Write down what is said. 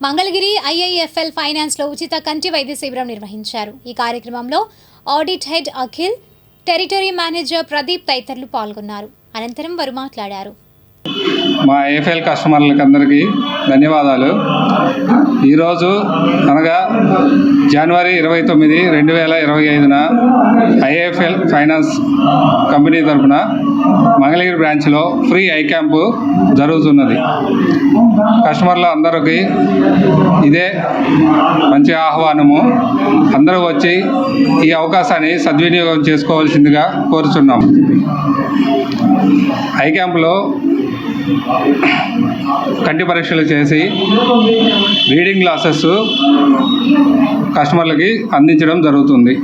Mangalagiri IIFL ఫైనాన్స్లో ఉచిత కంటి వైద్య శిబిరం నిర్వహించారు. ఈ కార్యక్రమంలో audit head Akhil territory manager Pradeep తదితరులు పాల్గొన్నారు. అనంతరం వారు మాట్లాడారు. మా ఏఫ్ఎల్ కస్టమర్లకి అందరికీ ధన్యవాదాలు. ఈరోజు అనగా జనవరి ఇరవై తొమ్మిది రెండు వేల ఇరవై ఐదున ఐఏఎఫ్ఎల్ ఫైనాన్స్ కంపెనీ తరఫున మంగళగిరి బ్రాంచ్లో ఫ్రీ ఐ క్యాంపు జరుగుతున్నది. కస్టమర్ల అందరికీ ఇదే మంచి ఆహ్వానము. అందరూ వచ్చి ఈ అవకాశాన్ని సద్వినియోగం చేసుకోవాల్సిందిగా కోరుచున్నాం. ఐ క్యాంపులో కంటి పరీక్షలు చేసి రీడింగ్ గ్లాసెస్ కస్టమర్లకి అందించడం జరుగుతుంది.